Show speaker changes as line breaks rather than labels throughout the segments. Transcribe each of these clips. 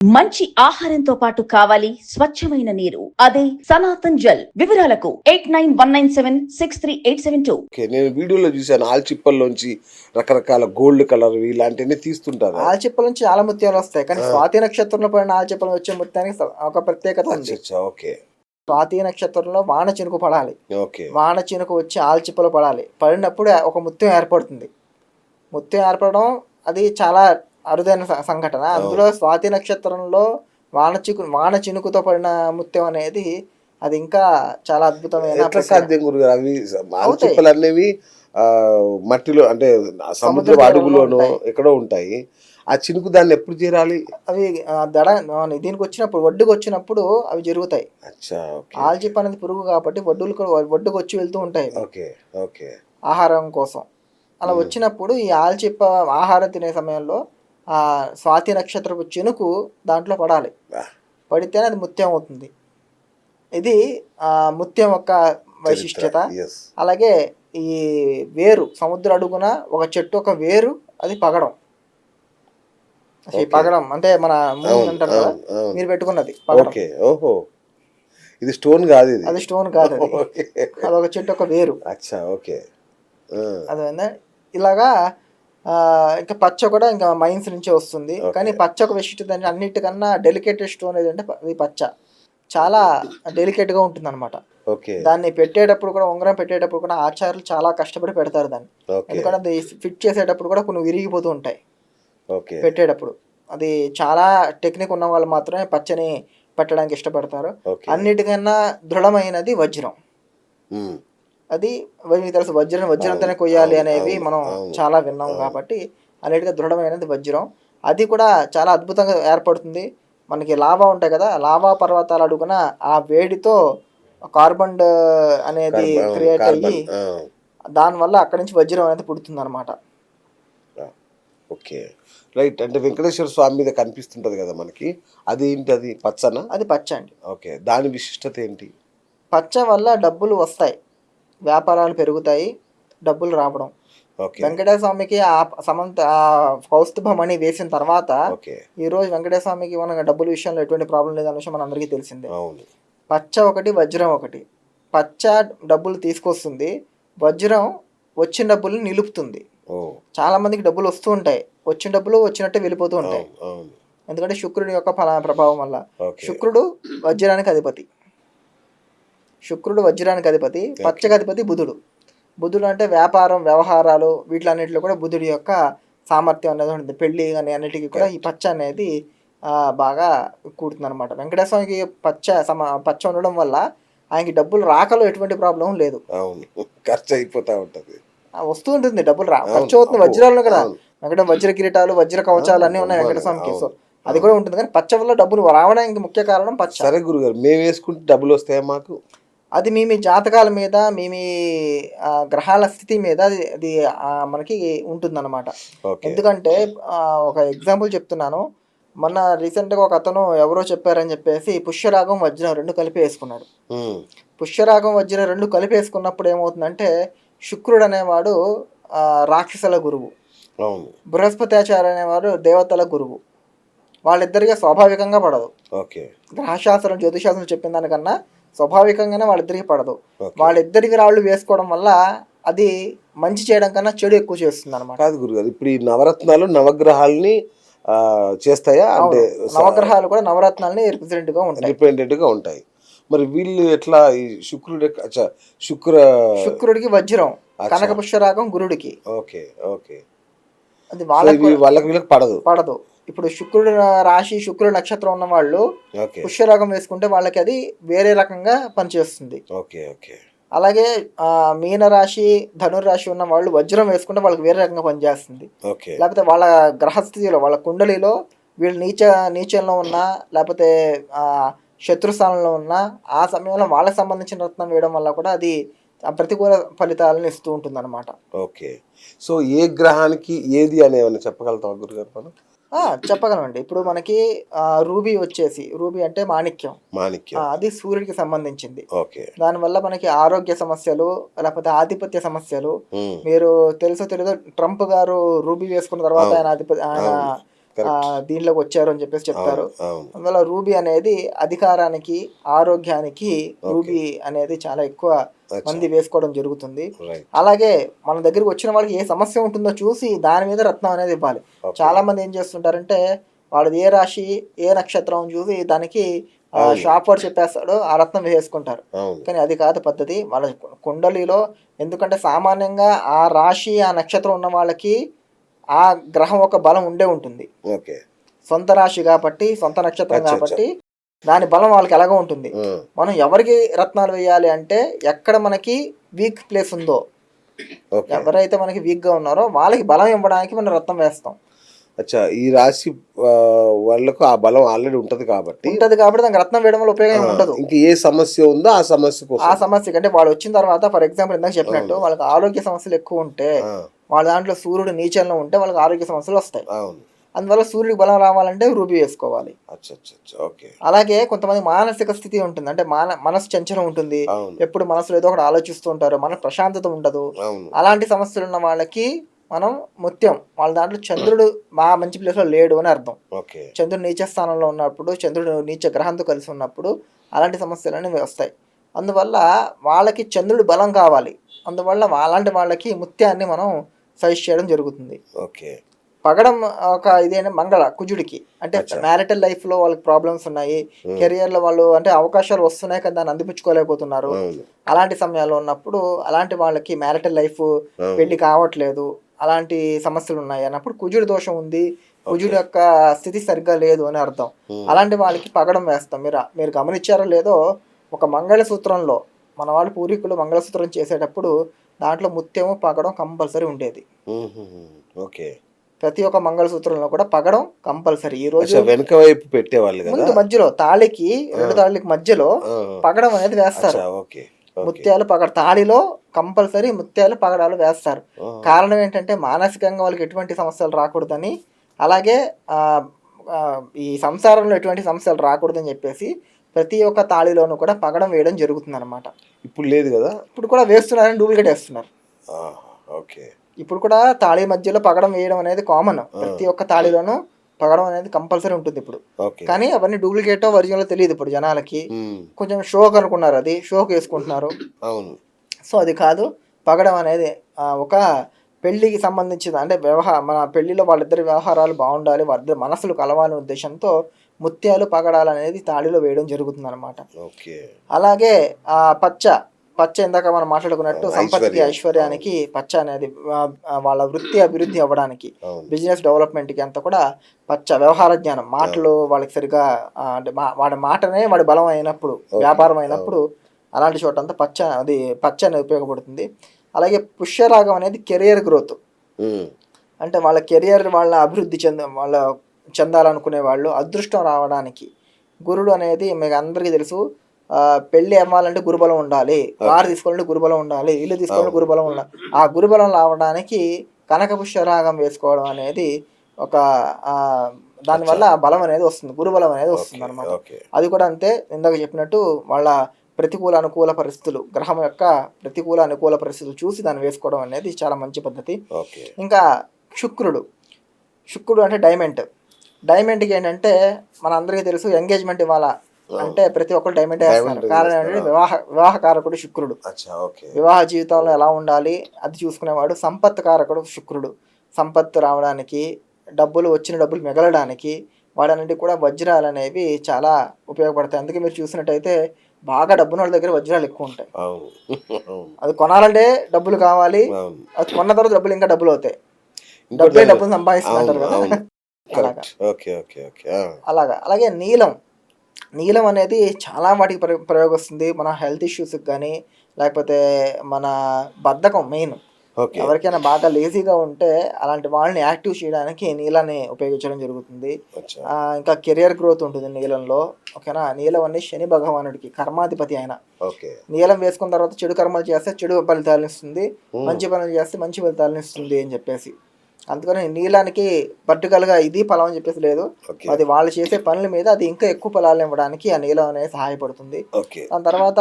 మంచి ఆహారంతో పాటు కావాలి స్వచ్ఛమైన నీరు. అదే సనాతన్ జల్. వివరాలకు eight nine one nine seven six three eight seven two.
Okay నేను వీడియోలో చూశాను. ఆల్చిప్పల్లోంచి రకరకాల గోల్డ్ కలర్ ఇలాంటివన్నీ తీస్తుంటారు.
ఆల్చిప్పల నుంచి చాలా ముత్యాలు వస్తాయి. కానీ స్వాతి నక్షత్రంలో పడిన ఆల్చిప్పలు వచ్చే ముత్యానికి ఒక ప్రత్యేకత ఉంది.
ఓకే.
స్వాతి నక్షత్రంలో వాన చినుకు పడాలి.
ఓకే.
వాన చినుకు వచ్చి ఆల్చిప్పలు పడాలి. పడినప్పుడు ఒక ముత్యం ఏర్పడుతుంది. ముత్యం ఏర్పడడం అది చాలా అరుదైన సంఘటన. అందులో స్వాతి నక్షత్రంలో వాన చికు వాన చినుకుతో పడిన ముత్యం అనేది అది ఇంకా చాలా అద్భుతమైన.
సాధ్యం గురుగారు? అవి ఆల్చిప్పలు అనేవి మట్టిలో అంటే సముద్ర అడుగులోనో. ఎక్కడో ఉంటాయి. ఆ చినుకు దాన్ని ఎప్పుడు చేరాలి?
అవి దడ దీనికి వచ్చినప్పుడు ఒడ్డుకు వచ్చినప్పుడు అవి జరుగుతాయి. ఆల్చిప్ప అనేది పురుగు కాబట్టి ఒడ్డులు కూడా ఒడ్డుకు వచ్చి వెళ్తూ ఉంటాయి.
Okay okay.
ఆహారం కోసం. అలా వచ్చినప్పుడు ఈ ఆల్చిప్ప ఆహారం తినే సమయంలో ఆ స్వాతి నక్షత్రపు చినుకు దాంట్లో పడాలి. పడితేనే అది ముత్యం అవుతుంది. ఇది ఆ ముత్యం యొక్క వైశిష్ట్యత.
Yes.
అలాగే ఈ వేరు సముద్ర అడుగున ఒక చెట్టు ఒక వేరు అది పగడం. పగడం అంటే మన అంటారు కదా. మీరు పెట్టుకున్నది
ఓకే ఓహో. ఇది స్టోన్ కాదు ఇది.
అది స్టోన్ కాదు అది. ఒక చెట్టు ఒక వేరు.
అచ్చా ఓకే
అదే ఇలాగా ఇంకా పచ్చ కూడా ఇంకా మైన్స్ నుంచే వస్తుంది. కానీ పచ్చ ఒక విశిష్టత అన్నిటికన్నా డెలికేటెడ్ స్టోన్ ఏదంటే ఇది పచ్చ. చాలా డెలికేట్గా ఉంటుంది అనమాట దాన్ని పెట్టేటప్పుడు కూడా ఉంగరం పెట్టేటప్పుడు కూడా ఆచార్యులు చాలా కష్టపడి పెడతారు దాన్ని. ఎందుకంటే అది ఫిట్ చేసేటప్పుడు కూడా కొన్ని విరిగిపోతూ ఉంటాయి.
ఓకే.
పెట్టేటప్పుడు. అది చాలా టెక్నిక్ ఉన్న వాళ్ళు మాత్రమే పచ్చని పెట్టడానికి ఇష్టపడతారు. అన్నిటికన్నా దృఢమైనది వజ్రం. అది మీకు తెలుసు. వజ్రం వజ్రంతోనే కొయ్యాలి అనేవి మనం చాలా విన్నాం. కాబట్టి అన్నిటిగా దృఢమైనది వజ్రం. అది కూడా చాలా అద్భుతంగా ఏర్పడుతుంది. మనకి లావా ఉంటాయి కదా లావా పర్వతాలు అడుగున ఆ వేడితో కార్బన్ అనేది క్రియేట్ అయ్యి దానివల్ల అక్కడి నుంచి వజ్రం అనేది పుడుతుంది అనమాట
ఓకే. రైట్ అంటే వెంకటేశ్వర స్వామి మీద కనిపిస్తుంటది కదా మనకి. అది ఏంటి అది పచ్చన?
అది పచ్చ అండి.
ఓకే దాని విశిష్టత ఏంటి?
పచ్చ వల్ల డబ్బులు వస్తాయి. వ్యాపారాలు పెరుగుతాయి డబ్బులు రావడం. వెంకటేశ్వర స్వామికి ఆ సమంత ఆ కౌస్తుభమణి వేసిన తర్వాత ఈ రోజు వెంకటేశ్వర స్వామికి మన డబ్బుల విషయంలో ఎటువంటి ప్రాబ్లం లేదన్న విషయం మన అందరికీ తెలిసిందే. పచ్చ ఒకటి వజ్రం ఒకటి. పచ్చ డబ్బులు తీసుకొస్తుంది వజ్రం వచ్చిన డబ్బులు నిలుపుతుంది. చాలా మందికి డబ్బులు వస్తూ ఉంటాయి. వచ్చిన డబ్బులు వచ్చినట్టే వెళ్ళిపోతూ ఉంటాయి. ఎందుకంటే శుక్రుడి యొక్క ఫల ప్రభావం వల్ల. శుక్రుడు వజ్రానికి అధిపతి. శుక్రుడు వజ్రానికి అధిపతి పచ్చకి అధిపతి బుధుడు. బుధుడు అంటే వ్యాపారం వ్యవహారాలు వీటిలన్నిటిలో కూడా బుధుడి యొక్క సామర్థ్యం అనేది ఉంటుంది. పెళ్ళి కానీ అన్నిటికీ కూడా ఈ పచ్చ అనేది బాగా కూడుతుంది అనమాట వెంకటేశ్వర స్వామికి పచ్చ సమ పచ్చ ఉండడం వల్ల ఆయనకి డబ్బులు రాకలో ఎటువంటి ప్రాబ్లం లేదు.
ఖర్చు అయిపోతా ఉంటది.
వస్తూ ఉంటుంది డబ్బులు రా ఖర్చు అవుతుంది
అబ్బో,
వజ్రాలు కదా. వెంకట వజ్ర కిరీటాలు వజ్ర కవచాలు అన్నీ ఉన్నాయి
అవును,
వెంకట స్వామికి సో అది కూడా ఉంటుంది. కానీ పచ్చ వల్ల డబ్బులు రావడానికి ముఖ్య కారణం పచ్చ.
సరే గురుగారు మేము వేసుకుంటే డబ్బులు వస్తాయా మాకు?
అది మీ మీ జాతకాల మీద మీ మీ గ్రహాల స్థితి మీద అది అది మనకి ఉంటుందన్నమాట. ఎందుకంటే ఒక ఎగ్జాంపుల్ చెప్తున్నాను. మొన్న రీసెంట్గా ఒక అతను ఎవరో చెప్పారని చెప్పేసి పుష్యరాగం వజ్రం రెండు కలిపి వేసుకున్నాడు పుష్యరాగం వజ్రం రెండు కలిపి వేసుకున్నప్పుడు ఏమవుతుందంటే శుక్రుడు అనేవాడు రాక్షసుల గురువు. బృహస్పత్యాచార్య అనేవాడు దేవతల గురువు. వాళ్ళిద్దరికీ స్వాభావికంగా పడదు.
ఓకే.
గ్రహశాస్త్రం జ్యోతిశాస్త్రం చెప్పిన దానికన్నా స్వాభావికంగానే వాళ్ళిద్దరికి పడదు. వాళ్ళిద్దరికి రాళ్ళు వేసుకోవడం వల్ల అది మంచి చేయడం కన్నా చెడు ఎక్కువ చేస్తుంది అనమాట
కాదు గురుగారు ఇప్పుడు ఈ నవరత్నాలు నవగ్రహాలని చేస్తాయా? అంటే
నవగ్రహాలు కూడా నవరత్నాలని రిప్రజెంట్గా ఉంటాయి.
ఇండిపెండెంట్గా ఉంటాయి. మరి వీళ్ళు ఎట్లా ఈ శుక్రుడు అచ్చా, శుక్ర
శుక్రుడికి వజ్రం
అచ్చా.
కనక పుష్యరాగం గురుడికి.
Okay okay.
అది వాళ్ళకి
వాళ్ళకి వీళ్ళకి పడదు.
పడదు. ఇప్పుడు శుక్రుడు రాశి శుక్రుడు నక్షత్రం ఉన్న వాళ్ళు పుష్యరాగం వేసుకుంటే వాళ్ళకి అది వేరే రకంగా పనిచేస్తుంది.
Okay okay.
అలాగే మీన రాశి ధనురాశి ఉన్న వాళ్ళు వజ్రం వేసుకుంటే వాళ్ళకి వేరే రకంగా పనిచేస్తుంది.
ఓకే.
లేకపోతే వాళ్ళ గ్రహస్థితిలో వాళ్ళ కుండలిలో వీళ్ళు నీచ నీచంలో ఉన్నా లేకపోతే ఆ, శత్రుస్థానంలో ఉన్నా ఆ సమయంలో వాళ్ళకి సంబంధించిన రత్నం వేయడం వల్ల కూడా అది ప్రతికూల ఫలితాలను ఇస్తూ ఉంటుంది అనమాట
ఓకే. సో ఏ గ్రహానికి ఏది అని ఏమైనా చెప్పగలుగుతాం గురుగారు? మనం
చెప్పగలమండి. ఇప్పుడు మనకి రూబీ వచ్చేసి రూబీ అంటే మాణిక్యం.
మాణిక్యం.
అది సూర్యుడికి సంబంధించింది.
ఓకే.
దానివల్ల మనకి ఆరోగ్య సమస్యలు లేకపోతే ఆధిపత్య సమస్యలు మీరు తెలుసో తెలీదో ట్రంప్ గారు రూబీ వేసుకున్న తర్వాత. ఆయన ఆధిపత్య ఆయన దీనిలోకి వచ్చారు అని చెప్పేసి చెప్తారు. అందువల్ల రూబీ అనేది అధికారానికి ఆరోగ్యానికి రూబీ అనేది చాలా ఎక్కువ మంది వేసుకోవడం జరుగుతుంది. అలాగే మన దగ్గరికి వచ్చిన వాళ్ళకి ఏ సమస్య ఉంటుందో చూసి దాని మీద రత్నం అనేది ఇవ్వాలి. చాలా మంది ఏం చేస్తుంటారంటే వాళ్ళది ఏ రాశి ఏ నక్షత్రం చూసి దానికి ఆ, షాప్ వాడు చెప్పేస్తాడు ఆ రత్నం వేసుకుంటారు. కానీ అది కాదు పద్ధతి. వాళ్ళ కుండలిలో ఎందుకంటే సామాన్యంగా ఆ రాశి ఆ నక్షత్రం ఉన్న వాళ్ళకి ఆ గ్రహం ఒక బలం ఉండే ఉంటుంది.
ఓకే.
సొంత రాశి కాబట్టి సొంత నక్షత్రం కాబట్టి దాని బలం వాళ్ళకి ఎలాగో ఉంటుంది. మనం ఎవరికి రత్నాలు వేయాలి అంటే ఎక్కడ మనకి వీక్ ప్లేస్ ఉందో
ఓకే.
ఎవరైతే మనకి వీక్గా ఉన్నారో వాళ్ళకి బలం ఇవ్వడానికి మనం రత్నం వేస్తాం.
అచ్చా ఈ రాశి వాళ్ళకు ఆ బలం ఆల్రెడీ ఉంటది కాబట్టి
ఉంటది కాబట్టి దానికి రత్నం వేయడం వల్ల ఉపయోగం ఉండదు.
ఇంక ఏ సమస్య ఉందో ఆ సమస్య
ఆ
కోసం
సమస్యకి అంటే వాళ్ళు వచ్చిన తర్వాత ఫర్ ఎగ్జాంపుల్ ఇందాక చెప్పినట్టు వాళ్ళకి ఆరోగ్య సమస్యలు ఎక్కువ ఉంటే వాళ్ళ దాంట్లో సూర్యుడు నీచంలో ఉంటే వాళ్ళకి ఆరోగ్య సమస్యలు వస్తాయి.
అవును.
అందువల్ల సూర్యుడికి బలం రావాలంటే రూబీ వేసుకోవాలి. అలాగే కొంతమంది మానసిక స్థితి ఉంటుంది. అంటే మాన మనసు చంచలం ఉంటుంది. ఎప్పుడు మనసులో ఏదో ఒకటి ఆలోచిస్తూ ఉంటారు. మన ప్రశాంతత ఉండదు. అలాంటి సమస్యలు ఉన్న వాళ్ళకి మనం ముత్యం. వాళ్ళ దాంట్లో చంద్రుడు మా మంచి ప్లేస్లో లేడు అని అర్థం.
ఓకే.
చంద్రుడు నీచ స్థానంలో ఉన్నప్పుడు చంద్రుడు నీచ గ్రహంతో కలిసి ఉన్నప్పుడు అలాంటి సమస్యలన్నీ వస్తాయి. అందువల్ల వాళ్ళకి చంద్రుడు బలం కావాలి. అందువల్ల అలాంటి వాళ్ళకి ముత్యాన్ని మనం సజెస్ట్ చేయడం జరుగుతుంది.
ఓకే.
పగడం ఒక ఇదేంటి మంగళ కుజుడికి. అంటే మ్యారిటల్ లైఫ్లో వాళ్ళకి ప్రాబ్లమ్స్ ఉన్నాయి. కెరియర్లో వాళ్ళు అంటే అవకాశాలు వస్తున్నాయి కానీ దాన్ని అందిపుచ్చుకోలేకపోతున్నారు. అలాంటి సమయాల్లో ఉన్నప్పుడు అలాంటి వాళ్ళకి మ్యారిటల్ లైఫ్ పెళ్ళి కావట్లేదు. అలాంటి సమస్యలు ఉన్నాయి అన్నప్పుడు కుజుడి దోషం ఉంది. కుజుడి యొక్క స్థితి సరిగ్గా లేదు అని అర్థం. అలాంటి వాళ్ళకి పగడం వేస్తాం. మీరు మీరు గమనించారో లేదో ఒక మంగళసూత్రంలో మన వాళ్ళు పూర్వీకులు మంగళసూత్రం చేసేటప్పుడు దాంట్లో ముత్యము పగడం కంపల్సరీ ఉండేది.
ఓకే.
ప్రతి ఒక్క మంగళసూత్రంలో కూడా పగడం కంపల్సరీ. ఈ రోజు
వెనక వైపు పెట్టేవాళ్ళు కదా?
ముందు మధ్యలో తాళికి రెండు తాళికి మధ్యలో పగడం అనేది వేస్తారు.
ఓకే
ముత్యాలు పగడ తాళిలో కంపల్సరీ ముత్యాలు పగడాలు వేస్తారు. కారణం ఏంటంటే మానసికంగా వాళ్ళకి ఎటువంటి సమస్యలు రాకూడదని అలాగే ఈ సంసారంలో ఎటువంటి సమస్యలు రాకూడదని చెప్పేసి ప్రతి ఒక్క తాళిలోనూ కూడా పగడం వేయడం జరుగుతుంది అనమాట
ఇప్పుడు లేదు కదా?
ఇప్పుడు కూడా వేస్తున్నారని డూప్లికేట్ వేస్తున్నారు.
ఓకే.
ఇప్పుడు కూడా తాళి మధ్యలో పగడం వేయడం అనేది కామన్ ప్రతి ఒక్క తాళిలోనూ పగడం అనేది కంపల్సరీ ఉంటుంది ఇప్పుడు. కానీ అవన్నీ డూప్లికేట్ ఒరిజినల్ తెలియదు ఇప్పుడు జనాలకి. కొంచెం షోక్ అనుకున్నారు అది. షోక్ వేసుకుంటున్నారు.
అవును.
సో అది కాదు. పగడం అనేది ఒక పెళ్ళికి సంబంధించిన అంటే వ్యవహార మన పెళ్ళిలో వాళ్ళిద్దరి వ్యవహారాలు బాగుండాలి వాళ్ళిద్దరి మనసులు కలవాలనే ఉద్దేశంతో ముత్యాలు పగడాలు అనేది తాళిలో వేయడం జరుగుతుంది అనమాట అలాగే ఆ పచ్చ పచ్చ ఇందాక మనం మాట్లాడుకున్నట్టు
ఐశ్వర్యం.
ఐశ్వర్యానికి పచ్చ అనేది వాళ్ళ వృత్తి అభివృద్ధి అవ్వడానికి బిజినెస్ డెవలప్మెంట్కి అంతా కూడా పచ్చ వ్యవహార జ్ఞానం. మాటలు వాళ్ళకి సరిగా అంటే మా- వాడి మాటనే వాడి బలం అయినప్పుడు వ్యాపారం అయినప్పుడు అలాంటి చోట అంతా పచ్చ అది పచ్చ అనేది ఉపయోగపడుతుంది. అలాగే పుష్యరాగం అనేది కెరియర్ గ్రోత్. అంటే వాళ్ళ కెరియర్ వాళ్ళ అభివృద్ధి చెంద వాళ్ళ చెందాలనుకునే వాళ్ళు అదృష్టం రావడానికి గురుడు అనేది మీకు అందరికీ తెలుసు. పెళ్ళి అవ్వాలంటే గురుబలం ఉండాలి. కారు తీసుకోవాలంటే గురుబలం ఉండాలి. ఇల్లు తీసుకోవాలంటే గురుబలం ఉండాలి. ఆ గురుబలం రావడానికి కనక పుష్యరాగం వేసుకోవడం అనేది ఒక దానివల్ల బలం అనేది వస్తుంది. గురుబలం అనేది వస్తుంది అనమాట అది కూడా అంతే. ఇందాక చెప్పినట్టు వాళ్ళ ప్రతికూల అనుకూల పరిస్థితులు గ్రహం యొక్క ప్రతికూల అనుకూల పరిస్థితులు చూసి దాన్ని వేసుకోవడం అనేది చాలా మంచి పద్ధతి. ఇంకా శుక్రుడు. శుక్రుడు అంటే డైమండ్. డైమండ్కి ఏంటంటే మన అందరికీ తెలుసు ఎంగేజ్మెంట్ ఇవ్వాలా? అంటే ప్రతి ఒక్కరు డైమండ్ వేస్తారు కారణం ఏంటంటే వివాహ వివాహ కారకుడు శుక్రుడు. వివాహ జీవితంలో ఎలా ఉండాలి అది చూసుకునేవాడు సంపత్ కారకుడు శుక్రుడు. సంపత్తు రావడానికి డబ్బులు వచ్చిన డబ్బులు మిగలడానికి వాడన్నిటి కూడా వజ్రాలు అనేవి చాలా ఉపయోగపడతాయి. అందుకే మీరు చూసినట్టయితే బాగా డబ్బున్న వాళ్ళ దగ్గర వజ్రాలు ఎక్కువ ఉంటాయి. అది కొనాలంటే డబ్బులు కావాలి. అది కొన్న తర్వాత డబ్బులు ఇంకా డబ్బులు అవుతాయి.
ఇంకోటి
డబ్బే
దాని-
డబ్బులు సంపాదిస్తుంటారు కదా.
కరెక్ట్. Okay okay okay.
అలాగా. అలాగే నీలం. నీలం అనేది చాలా వాటికి ప్రయో- ప్రయోగిస్తుంది. మన హెల్త్ ఇష్యూస్కి కానీ లేకపోతే మన బద్ధకం మెయిన్. ఎవరికైనా బాగా లేజీగా ఉంటే అలాంటి వాళ్ళని యాక్టివ్ చేయడానికి నీలాన్ని ఉపయోగించడం జరుగుతుంది. ఇంకా కెరియర్ గ్రోత్ ఉంటుంది నీలంలో. ఓకేనా? నీలం అనేది శని భగవానుడికి కర్మాధిపతి ఆయన
ఓకే.
నీలం వేసుకున్న తర్వాత చెడు కర్మలు చేస్తే చెడు ఫలితాలను ఇస్తుంది. మంచి పనులు చేస్తే మంచి ఫలితాలను ఇస్తుంది అని చెప్పేసి. అందుకని నీలానికి పర్టికులర్గా ఇది ఫలం అని చెప్పేసి లేదు. అది వాళ్ళు చేసే పనుల మీద అది ఇంకా ఎక్కువ ఫలాలు ఇవ్వడానికి ఆ నీలం అనేది సహాయపడుతుంది. దాని తర్వాత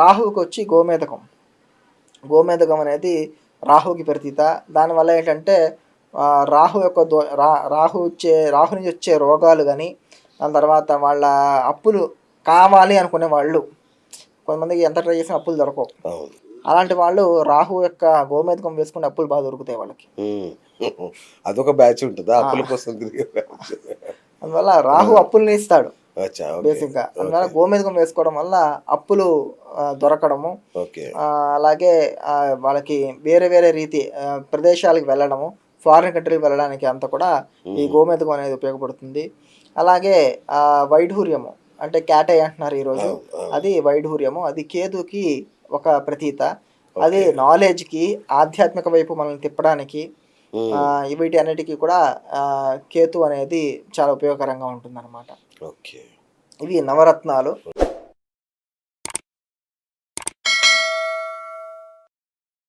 రాహువుకి వచ్చి గోమేధకం. గోమేధకం అనేది రాహువుకి ప్రతీత. దానివల్ల ఏంటంటే రాహు యొక్క దో రా రాహు వచ్చే రాహు నుంచి వచ్చే రోగాలు కానీ దాని తర్వాత వాళ్ళ అప్పులు కావాలి అనుకునే వాళ్ళు. కొంతమందికి ఎంత ట్రై చేసినా అప్పులు దొరకవు. అలాంటి వాళ్ళు రాహు యొక్క గోమేధకం వేసుకునే అప్పులు బాగా దొరుకుతాయి వాళ్ళకి.
అదొక బ్యాచ్ ఉంటుందా అప్పుల కోసం
అందువల్ల రాహు అప్పుల్ని ఇస్తాడు బేసిక్గా. అందువల్ల గోమేధకం వేసుకోవడం వల్ల అప్పులు దొరకడము అలాగే వాళ్ళకి వేరే వేరే రీతి ప్రదేశాలకు వెళ్ళడము ఫారిన్ కంట్రీకి వెళ్ళడానికి అంతా కూడా ఈ గోమేధకం అనేది ఉపయోగపడుతుంది. అలాగే వైఢూర్యము అంటే క్యాటై అంటున్నారు ఈరోజు. అది వైఢూర్యము అది కేతుకి ఒక ప్రతీత. అది నాలెడ్జ్కి ఆధ్యాత్మిక వైపు మనల్ని తిప్పడానికి వీటి అన్నిటికీ కూడా కేతు అనేది చాలా ఉపయోగకరంగా ఉంటుందన్నమాట.
ఓకే.
ఇవి నవరత్నాలు.